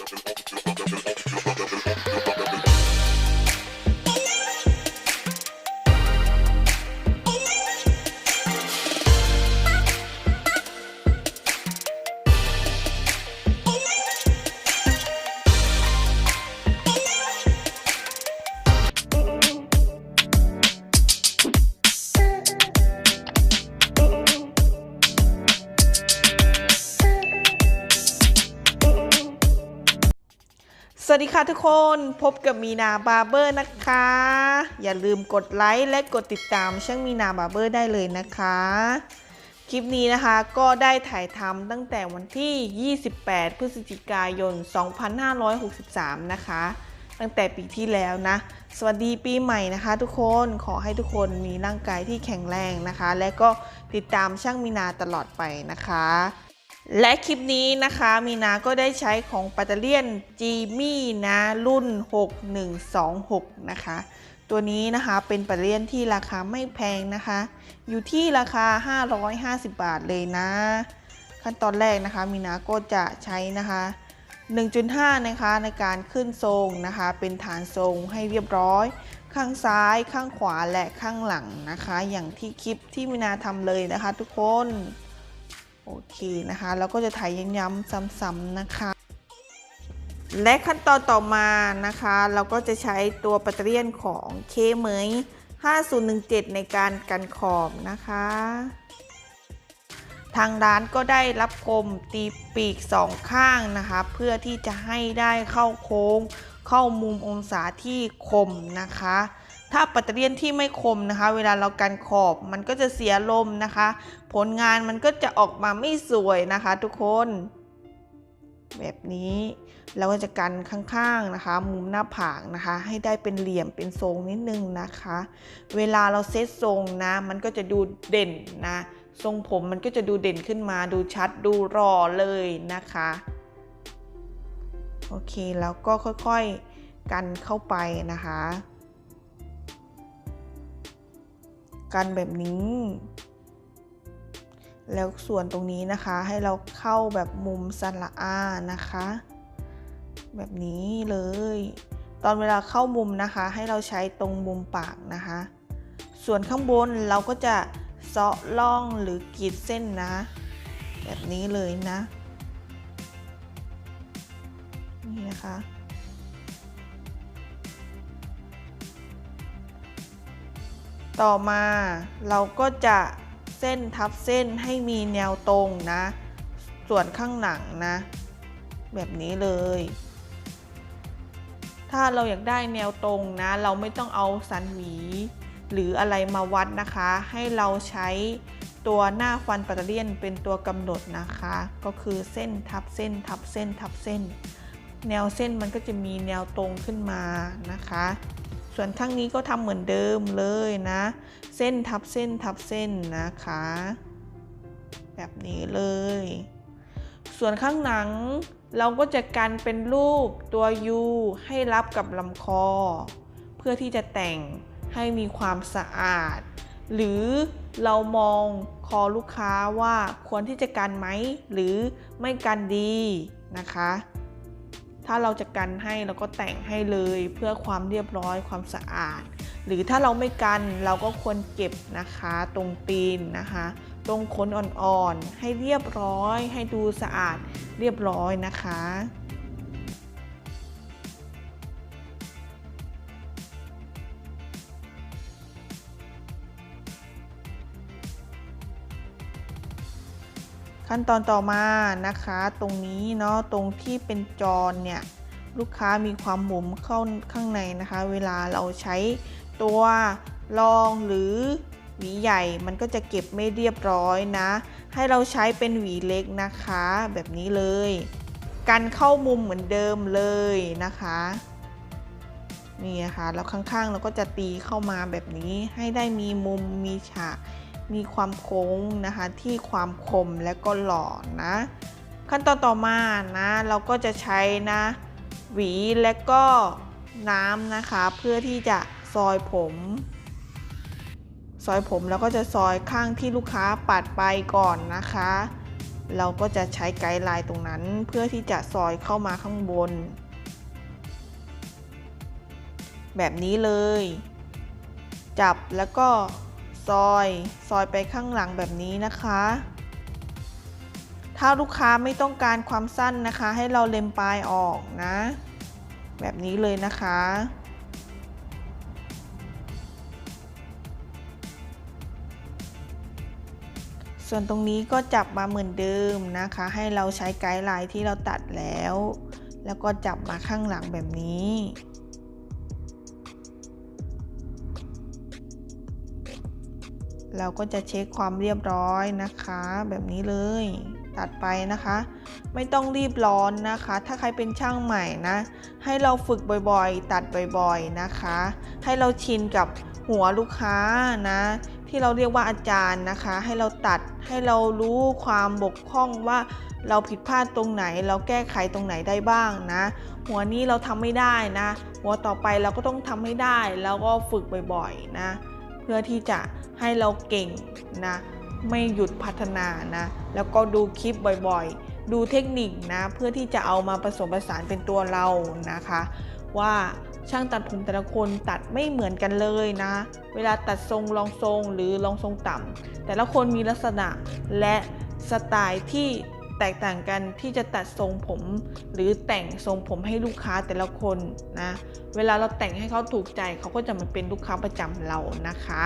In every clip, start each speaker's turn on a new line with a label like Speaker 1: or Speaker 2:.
Speaker 1: ส วัสดีค่ะทุกคนพบกับมีนาบาร์เบอร์นะคะ อย่าลืมกดไลค์และกดติดตามช่างมีนาบาร์เบอร์ได้เลยนะคะ คลิปนี้นะคะก็ได้ถ่ายทำตั้งแต่วันที่ 28 พฤศจิกายน 2563 นะคะ ตั้งแต่ปีที่แล้วนะ สวัสดีปีใหม่นะคะทุกคนขอให้ทุกคนมีร่างกายที่แข็งแรงนะคะ และก็ติดตามช่างมีนาตลอดไปนะคะ และคลิปนี้นะคะมีนาก็ได้ใช้ของปัตเตเลียนจีมี่นะรุ่น 6126 นะคะ ตัวนี้นะคะเป็นปัตเตเลียนที่ราคาไม่แพงนะคะ อยู่ที่ราคา 550 บาทเลยนะ ขั้นตอนแรกนะคะมีนาก็จะใช้นะคะ 1.5 นะคะในการขึ้นทรงนะคะ เป็นฐานทรงให้เรียบร้อย ข้างซ้ายข้างขวาและข้างหลังนะคะ อย่างที่คลิปที่มีนาทำเลยนะคะทุกคน โอเคนะคะแล้วก็จะถ่ายย้ำๆซ้ำๆนะคะ และขั้นตอนต่อมานะคะ เราก็จะใช้ตัวปัตเตอร์เลียนของเคเหมย5017 ในการกันขอบนะคะ ทางร้านก็ได้รับคมตีปีกสองข้างนะคะ เพื่อที่จะให้ได้เข้าโค้ง เข้ามุมองศาที่คมนะคะ ถ้าปัตเตอร์เลียนที่ไม่คมนะคะ เวลาเรากันขอบมันก็จะเสียลมนะคะ ผลงานมันก็จะออกมาไม่สวยนะคะ ทุกคน แบบนี้เราก็จะกันข้างๆนะคะ มุมหน้าผากนะคะ ให้ได้เป็นเหลี่ยมเป็นทรงนิดนึงนะคะ เวลาเราเซตทรงนะ มันก็จะดูเด่นนะทรงผมมันก็จะดูเด่นขึ้นมาดูชัดดูรอเลยนะคะโอเคแล้วก็ค่อยๆกันเข้าไปนะคะ กันแบบนี้ แล้วส่วนตรงนี้นะคะให้เราเข้าแบบมุมสละอานะคะ แบบนี้เลย ตอนเวลาเข้ามุมนะคะ ให้เราใช้ตรงมุมปากนะคะ ส่วนข้างบนเราก็จะเซาะล่องหรือกรีดเส้นนะ แบบนี้เลยนะ นี่นะคะ ต่อมาเราก็จะเส้นทับเส้นให้มีแนวตรงนะ ส่วนข้างหลังนะ แบบนี้เลย ถ้าเราอยากได้แนวตรงนะ เราไม่ต้องเอาสันหวี หรืออะไรมาวัดนะคะ ให้เราใช้ตัวหน้าฟันปัตเตอเลียนเป็นตัวกำหนดนะคะ ก็คือเส้นทับเส้นทับเส้นทับเส้น แนวเส้นมันก็จะมีแนวตรงขึ้นมานะคะ ส่วนข้างนี้ก็ทำเหมือนเดิมเลยนะ เส้นทับเส้นทับเส้นนะคะ แบบนี้เลย ส่วนข้างหนังเราก็จะกันเป็นรูปตัว U ให้รับกับลำคอ เพื่อที่จะแต่งให้มีความสะอาด หรือเรามองคอลูกค้าว่าควรที่จะกันไหม หรือไม่กันดีนะคะ ถ้าเราจะกันให้เราก็แต่งให้เลยเพื่อความเรียบร้อยความสะอาด หรือถ้าเราไม่กันเราก็ควรเก็บนะคะตรงตีนนะคะ ตรงขนอ่อนๆให้เรียบร้อยให้ดูสะอาดเรียบร้อยนะคะ ขั้นตอนต่อมานะคะตรงนี้เนาะตรงที่เป็นจรเนี่ยลูกค้ามีความหมุนเข้าข้างในนะคะ เวลาเราใช้ตัวรองหรือหวีใหญ่มันก็จะเก็บไม่เรียบร้อยนะ ให้เราใช้เป็นหวีเล็กนะคะ แบบนี้เลย กันเข้ามุมเหมือนเดิมเลยนะคะนี่นะคะแล้วข้างๆเราก็จะตีเข้ามาแบบนี้ให้ได้มีมุมมีฉาก มีความโค้งนะคะที่ความคมและก็หล่อนะ ขั้นตอนต่อมานะ เราก็จะใช้นะ หวีและก็น้ำนะคะ เพื่อที่จะซอยผม ซอยผมแล้วก็จะซอยข้างที่ลูกค้าปัดไปก่อนนะคะ เราก็จะใช้ไกด์ไลน์ตรงนั้น เพื่อที่จะซอยเข้ามาข้างบน แบบนี้เลย จับแล้วก็ ซอย ซอยไปข้างหลังแบบนี้นะคะ ถ้าลูกค้าไม่ต้องการความสั้นนะคะ ให้เราเล็มปลายออกนะ แบบนี้เลยนะคะส่วนตรงนี้ก็จับมาเหมือนเดิมนะคะ ให้เราใช้ไกด์ไลน์ที่เราตัดแล้ว แล้วก็จับมาข้างหลังแบบนี้ เราก็จะเช็คความเรียบร้อยนะคะ แบบนี้เลยตัดไปนะคะ ไม่ต้องรีบร้อนนะคะ ถ้าใครเป็นช่างใหม่นะ ให้เราฝึกบ่อยๆ ตัดบ่อยๆนะคะ ให้เราชินกับหัวลูกค้านะ ที่เราเรียกว่าอาจารย์นะคะ ให้เราตัดให้เรารู้ความบกพร่องว่าเราผิดพลาดตรงไหน เราแก้ไขตรงไหนได้บ้างนะ หัวนี้เราทำไม่ได้นะ หัวต่อไปเราก็ต้องทำให้ได้ แล้วก็ฝึกบ่อยๆนะ พื่อที่จะให้เราเก่งนะ ไม่หยุดพัฒนานะ แล้วก็ดูคลิปบ่อยๆ ดูเทคนิคนะ เพื่อที่จะเอามาผสมผสานเป็นตัวเรานะคะ ว่าช่างตัดผมแต่ละคนตัดไม่เหมือนกันเลยนะ เวลาตัดทรงรองทรงหรือรองทรงต่ำแต่ละคนมีลักษณะและสไตล์ที่ แตกต่างกันที่จะตัดทรงผม หรือแต่งทรงผมให้ลูกค้าแต่ละคนนะเวลาเราแต่งให้เขาถูกใจเขาก็จะมาเป็นลูกค้าประจำเรานะคะ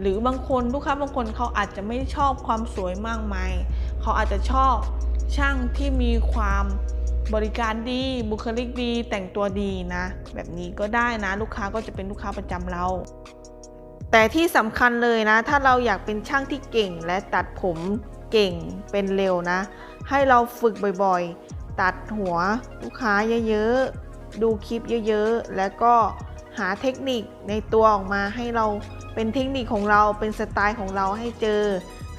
Speaker 1: หรือบางคนลูกค้าบางคนเขาอาจจะไม่ชอบความสวยมากมายเขาอาจจะชอบช่างที่มีความบริการดีบุคลิกดี แต่งตัวดีนะ แบบนี้ก็ได้นะลูกค้าก็จะเป็นลูกค้าประจำเราแต่ที่สำคัญเลยนะ ถ้าเราอยากเป็นช่างที่เก่งและตัดผมเก่งเป็นเร็วนะ ให้เราฝึกบ่อยๆ ตัดหัวลูกค้าเยอะๆ ดูคลิปเยอะๆ แล้วก็หาเทคนิคในตัวออกมาให้เราเป็นเทคนิคของเราเป็นสไตล์ของเราให้เจอ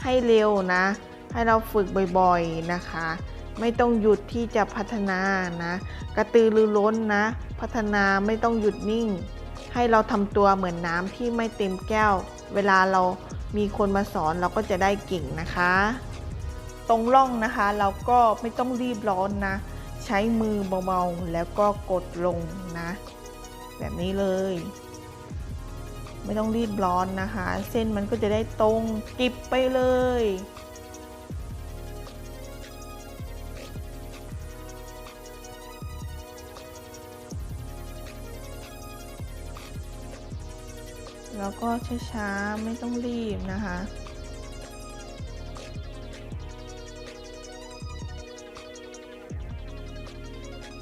Speaker 1: ให้เร็วนะ ให้เราฝึกบ่อยๆนะคะ ไม่ต้องหยุดที่จะพัฒนานะ กระตือรือร้นนะ พัฒนาไม่ต้องหยุดนิ่ง ให้เราทำตัวเหมือนน้ำที่ไม่เต็มแก้ว เวลาเรามีคนมาสอนเราก็จะได้เก่งนะคะ ตรงร่องนะคะ เราก็ไม่ต้องรีบร้อนนะ ใช้มือเบาๆแล้วก็กดลงนะ แบบนี้เลย ไม่ต้องรีบร้อนนะคะ เส้นมันก็จะได้ตรงกิบไปเลยแล้วก็ช้าๆ ไม่ต้องรีบนะคะ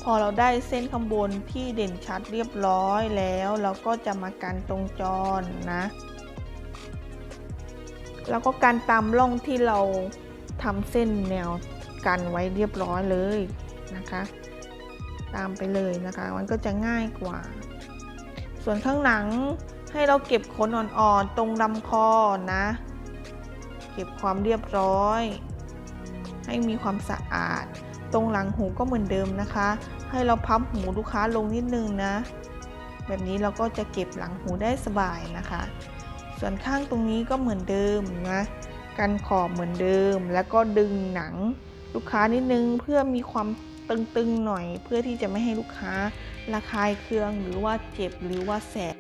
Speaker 1: พอเราได้เส้นข้างบนที่เด่นชัดเรียบร้อยแล้ว เราก็จะมากันตรงจรนะแล้วก็การตามร่องที่เราทำเส้นแนวกันไว้เรียบร้อยเลยนะคะ ตามไปเลยนะคะ มันก็จะง่ายกว่า ส่วนข้างหลังให้เราเก็บขนอ่อนๆตรงลำคอนะ เก็บความเรียบร้อย ให้มีความสะอาด ตรงหลังหูก็เหมือนเดิมนะคะ ให้เราพับหูลูกค้าลงนิดนึงนะ แบบนี้เราก็จะเก็บหลังหูได้สบายนะคะ ส่วนข้างตรงนี้ก็เหมือนเดิมนะกันขอบเหมือนเดิม แล้วก็ดึงหนังลูกค้านิดนึงเพื่อมีความตึงๆหน่อย เพื่อที่จะไม่ให้ลูกค้าระคายเคืองหรือว่าเจ็บหรือว่าแสบ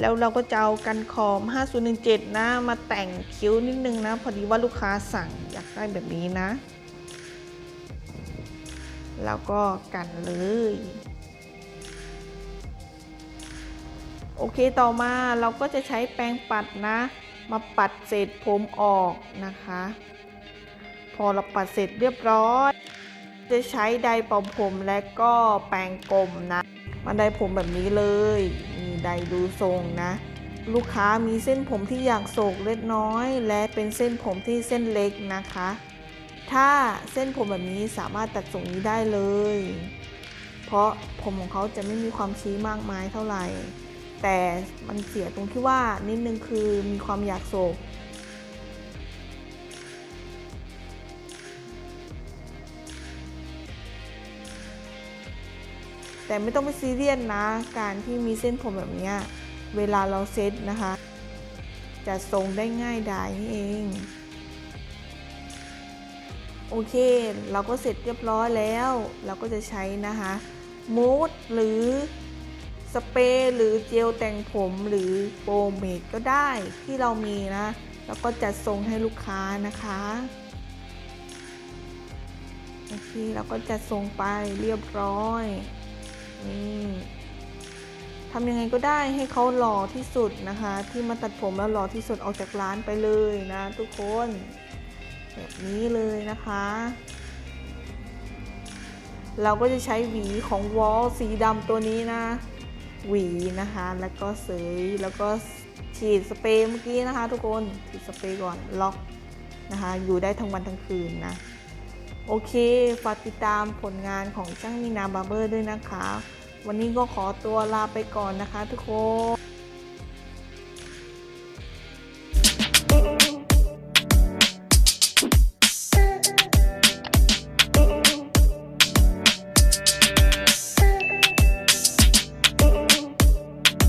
Speaker 1: แล้วเราก็จะเอากันขอบ5017 นะ มาแต่งคิ้วนิดนึงนะ พอดีว่าลูกค้าสั่งอยากได้แบบนี้นะ แล้วก็กันเลย โอเคต่อมาเราก็จะใช้แปรงปัดนะ มาปัดเศษผมออกนะคะ พอเราปัดเสร็จเรียบร้อย จะใช้ไดร์เป่าผมและก็แปรงกลมนะ มาไดร์ผมแบบนี้เลย ใดดูทรงนะ ลูกค้ามีเส้นผมที่อยากโศกเล็กน้อย และเป็นเส้นผมที่เส้นเล็กนะคะ ถ้าเส้นผมแบบนี้สามารถตัดทรงนี้ได้เลย เพราะผมของเขาจะไม่มีความชี้มากมายเท่าไหร่ แต่มันเสียตรงที่ว่านิดนึงคือมีความอยากโศก แต่ไม่ต้องไปซีเรียสนะการที่มีเส้นผมแบบนี้เวลาเราเซตนะคะ จะทรงได้ง่ายดายนี่เองโอเค เราก็เสร็จเรียบร้อยแล้ว เราก็จะใช้นะคะมูดหรือสเปรย์หรือเจลแต่งผมหรือโปรเมดก็ได้ที่เรามีนะ แล้วก็จัดทรงให้ลูกค้านะคะโอเคเราก็จัดทรงไปเรียบร้อย นี่ทำยังไงก็ได้ให้เขาหล่อที่สุดนะคะ ที่มาตัดผมแล้วหล่อที่สุดออกจากร้านไปเลยนะทุกคน แบบนี้เลยนะคะ เราก็จะใช้หวีของวอลสีดำตัวนี้นะ หวีนะคะ แล้วก็เสยแล้วก็ฉีดสเปรย์เมื่อกี้นะคะ ทุกคนฉีดสเปรย์ก่อนล็อกนะคะ อยู่ได้ทั้งวันทั้งคืนนะ โอเค ฝากติดตามผลงานของช่างมีนาบาร์เบอร์ด้วยนะคะ วันนี้ก็ขอตัวลาไปก่อนนะคะทุกคน